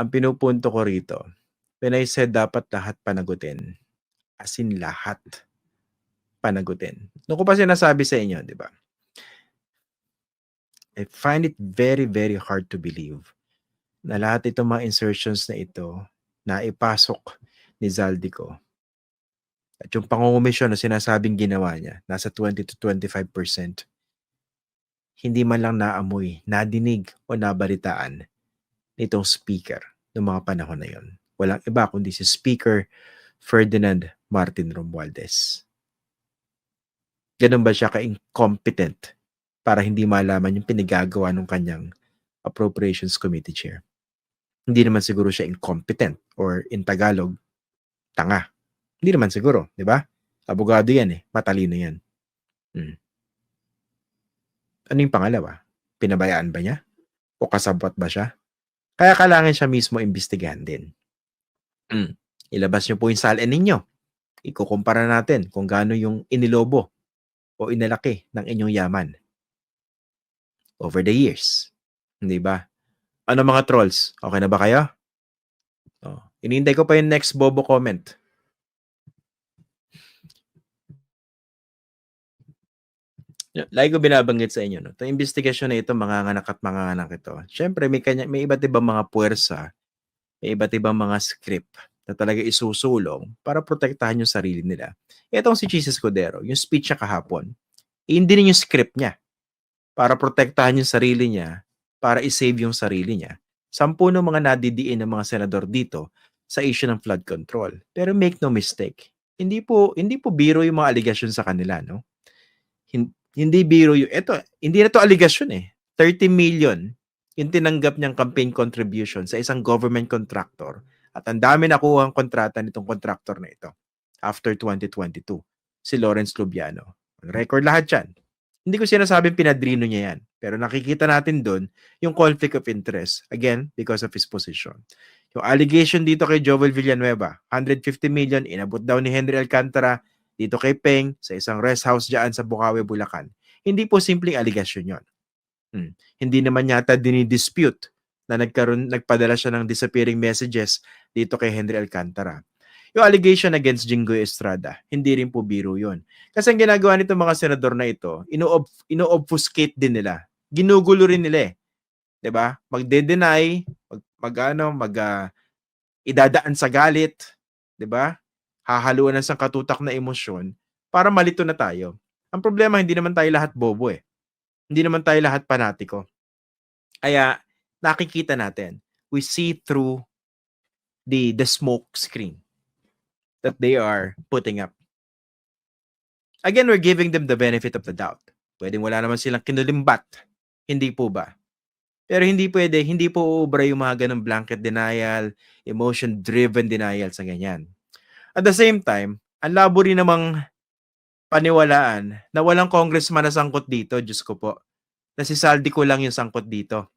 ang pinupunto ko rito, when I said dapat lahat panagutin, as in lahat panagutin. Noon ko pa sinasabi sa inyo, di ba? I find it very, very hard to believe na lahat itong mga insertions na ito na ipasok ni Zaldico at yung pangungumisyon na sinasabing ginawa niya, nasa 20 to 25%, hindi man lang naamoy, nadinig o nabalitaan nitong speaker ng mga panahon na yon. Walang iba kundi si Speaker Ferdinand Martin Romualdez. Ganun ba siya ka-incompetent para hindi malaman yung pinagagawa ng kanyang Appropriations Committee Chair? Hindi naman siguro siya incompetent or in Tagalog, tanga. Hindi naman siguro, di ba? Abogado yan eh. Matalino yan. Hmm. Ano yung pangalawa? Pinabayaan ba niya? O kasabot ba siya? Kaya kailangan siya mismo imbestigahan din. Hmm. Ilabas niyo po yung salin ninyo. Ikukumpara natin kung gaano yung inilobo o inalaki ng inyong yaman over the years. Hindi ba? Ano mga trolls? Okay na ba kayo? Oh, inintay ko pa yung next bobo comment. Lagi ko binabanggit sa inyo, no? Itong investigasyon na ito, mga nganak at mga nganak ito. Siyempre, may, kanya, may iba't ibang mga puwersa, may iba't ibang mga script na talaga isusulong para protektahan yung sarili nila. Itong si Jesus Cordero, yung speech niya kahapon, hindi din yung script niya para protektahan yung sarili niya, para isave yung sarili niya. Sampu ng mga nadidiin ng mga senador dito sa issue ng flood control. Pero make no mistake, hindi po hindi po biro yung mga allegation sa kanila, no? Hindi biro yung, eto, hindi na to allegation eh. 30 million yung tinanggap niyang campaign contribution sa isang government contractor at ang dami nakuha ang kontrata nitong contractor na ito after 2022, si Lawrence Lubiano. Record lahat yan. Hindi ko sinasabing pinadrino niya yan. Pero nakikita natin doon yung conflict of interest. Again, because of his position. Yung allegation dito kay Jovel Villanueva, 150 million, inabot daw ni Henry Alcantara dito kay Peng sa isang rest house diyan sa Bukawi, Bulacan. Hindi po simpleng allegation 'yon. Hmm. Hindi naman yata dinidispute na nagkaroon nagpadala siya ng disappearing messages dito kay Henry Alcantara. Yung allegation against Jinggoy Estrada, hindi rin po biro 'yon. Kasi ang ginagawa nito mga senador na ito, ino-obfuscate din nila. Ginugulo rin nila eh. 'Di ba? Magde-deny, mag, mag ano, mag uh, idadaan sa galit, 'di ba? Hahaluan ng katutak na emosyon para malito na tayo. Ang problema, hindi naman tayo lahat bobo eh. Hindi naman tayo lahat panatiko. Kaya, nakikita natin, we see through the, the smoke screen that they are putting up. Again, we're giving them the benefit of the doubt. Pwedeng wala naman silang kinulimbat. Hindi po ba? Pero hindi pwede, hindi po uubra yung mga ganong blanket denial, emotion-driven denial sa ganyan. At the same time, ang labo rin namang paniwalaan na walang congressman na sangkot dito, Diyos ko po. Na si Saldi ko lang yung sangkot dito.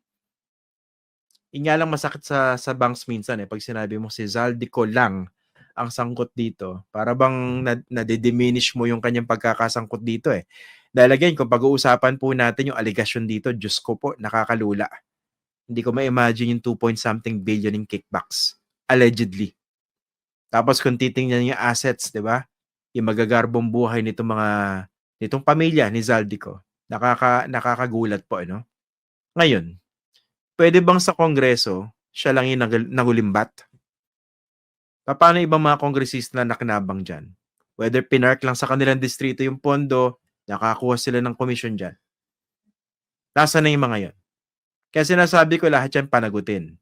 Nga lang masakit sa, sa banks minsan eh, pag sinabi mo si Zaldi ko lang ang sangkot dito. Para bang nade-diminish mo yung kanyang pagkakasangkot dito eh. Dahil again, kung pag-uusapan po natin yung allegation dito, Diyos ko po, nakakalula. Hindi ko ma-imagine yung 2 point something billion in kickbacks. Allegedly. Tapos kung titingnan yung assets, 'di ba? Yung magagarbong buhay nitong mga nitong pamilya ni Zaldico. Nakaka nakakagulat po ano. Ngayon, pwede bang sa kongreso siya lang yung nagulimbat? Paano ibang mga kongresista na nakinabang dyan? Whether pinark lang sa kanilang distrito yung pondo, nakakuha sila ng komisyon dyan. Nasa na yung mga yon? Kaya sinasabi ko lahat yan panagutin.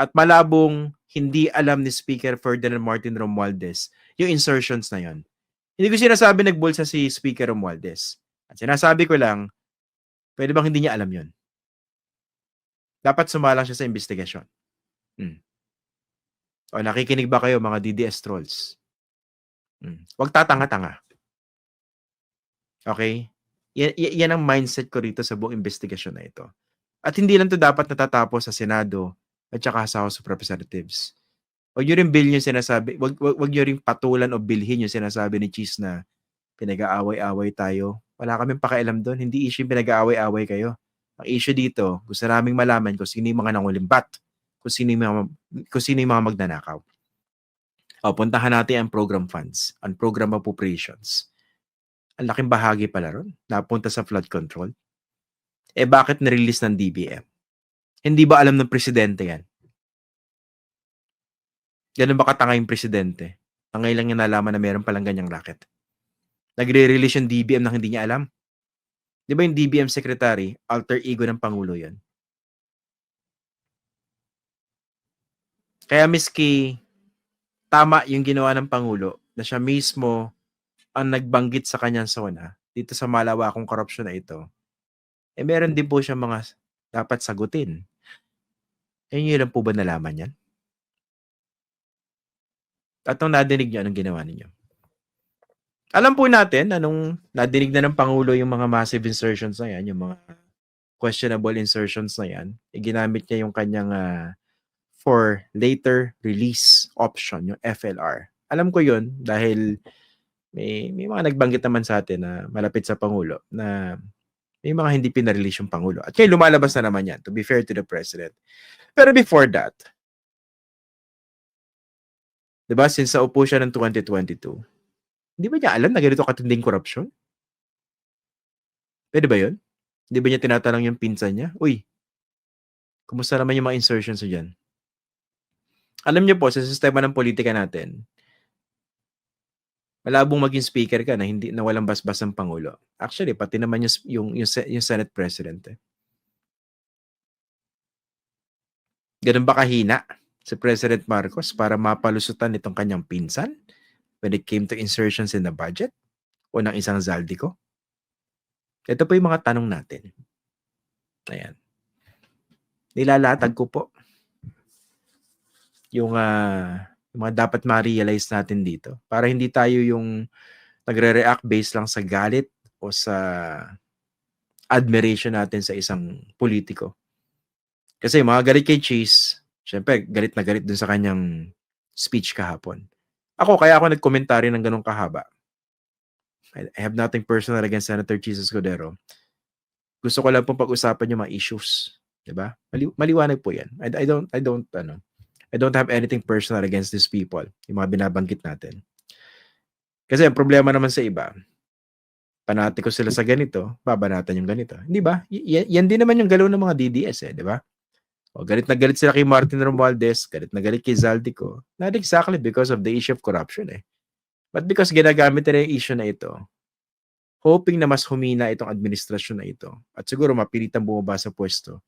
At malabong hindi alam ni Speaker Ferdinand Martin Romualdez yung insertions na yon. Hindi ko sinasabi nagbulsa si Speaker Romualdez. At sinasabi ko lang, pwede bang hindi niya alam yon? Dapat sumalang siya sa investigasyon. Hmm. O nakikinig ba kayo mga DDS trolls? Hmm. Huwag tatanga-tanga. Okay? Y- y- yan ang mindset ko rito sa buong investigasyon na ito. At hindi lang to dapat natatapos sa Senado at saka sa House of Representatives. Wag nyo rin bill yung sinasabi, wag, wag, wag nyo rin patulan o bilhin yung sinasabi ni Cheese na pinag-aaway-away tayo. Wala kaming pakialam doon. Hindi issue pinag-aaway-away kayo. Ang issue dito, gusto naming malaman kung sino yung mga nangulimbat, kung sino yung mga, kung sino yung mga magnanakaw. O, puntahan natin ang program funds, ang program appropriations. Ang laking bahagi pala ron, napunta sa flood control. Eh bakit nirelease ng DBM? Hindi ba alam ng presidente yan? Ganun ba katanga yung presidente? Ang ngayon lang niya nalaman na meron palang ganyang racket. Nagre-release yung DBM nang hindi niya alam. Di ba yung DBM secretary, alter ego ng Pangulo yon? Kaya miski tama yung ginawa ng Pangulo na siya mismo ang nagbanggit sa kanyang zona dito sa malawakong korupsyon na ito, eh meron din po siya mga dapat sagutin. Eh yun lang po ba nalaman yan? At nung nadinig niyo, anong ginawa ninyo? Alam po natin, anong nadinig na ng Pangulo yung mga massive insertions na yan, yung mga questionable insertions na yan, eh, ginamit niya yung kanyang ah, for later release option, yung FLR. Alam ko yun dahil may, may mga nagbanggit naman sa atin na malapit sa Pangulo na may mga hindi pinarelease yung Pangulo. At kaya lumalabas na naman yan, to be fair to the President. Pero before that, di ba, since naupo siya ng 2022, hindi ba niya alam na ganito katinding korupsyon? Pwede ba yun? Hindi ba niya tinatanong yung pinsan niya? Uy, kumusta naman yung mga insertions niyo dyan? Alam niyo po, sa sistema ng politika natin, malabong maging speaker ka na hindi na walang basbas ng pangulo. Actually, pati naman yung yung yung, yung Senate President. Eh. Ganun ba kahina si President Marcos para mapalusutan itong kanyang pinsan when it came to insertions in the budget o ng isang Zaldico? Ito po yung mga tanong natin. Ayan. Nilalatag ko po yung ah, yung mga dapat ma-realize natin dito para hindi tayo yung nagre-react based lang sa galit o sa admiration natin sa isang politiko. Kasi mga galit kay Chase, syempre galit na galit dun sa kanyang speech kahapon. Ako, kaya ako nagkomentary ng ganong kahaba. I have nothing personal against Senator Jesus Cordero. Gusto ko lang pong pag-usapan yung mga issues. 'di ba? Mali- maliwanag po 'yan. I, I don't I don't ano, I don't have anything personal against these people, yung mga binabanggit natin. Kasi ang problema naman sa iba, panatiko sila sa ganito, babanatan yung ganito. Hindi ba? Y- yan din naman yung galaw ng mga DDS eh, di ba? O galit na galit sila kay Martin Romualdez, galit na galit kay Zaldico. Not exactly because of the issue of corruption eh. But because ginagamit nila yung issue na ito, hoping na mas humina itong administrasyon na ito at siguro mapilitang bumaba sa pwesto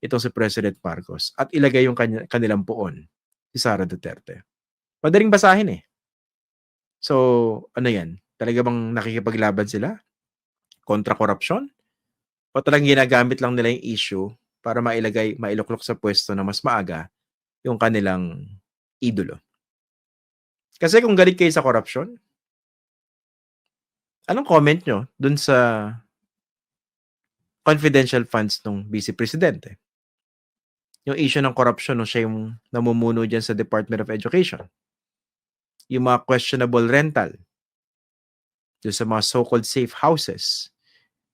itong si President Marcos at ilagay yung kanya, kanilang puon, si Sara Duterte. Madaling basahin eh. So, ano yan? Talaga bang nakikipaglaban sila? Kontra korupsyon? O talagang ginagamit lang nila yung issue para mailagay, mailuklok sa pwesto na mas maaga yung kanilang idolo? Kasi kung galit kayo sa korupsyon, anong comment nyo dun sa confidential funds ng Vice Presidente? yung issue ng corruption no siya yung namumuno diyan sa Department of Education. Yung mga questionable rental doon sa mga so-called safe houses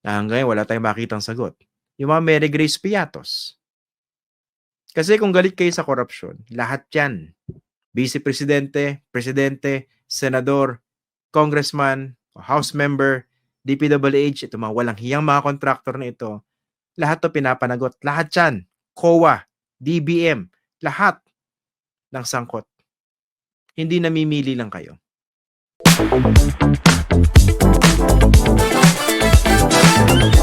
na hanggang wala tayong makitang sagot. Yung mga Mary Grace Piatos. Kasi kung galit kayo sa corruption, lahat yan. Vice Presidente, Presidente, Senador, Congressman, House Member, DPWH, ito mga walang hiyang mga contractor na ito, lahat to pinapanagot. Lahat yan. COA, DBM, lahat ng sangkot. Hindi namimili lang kayo. Thank.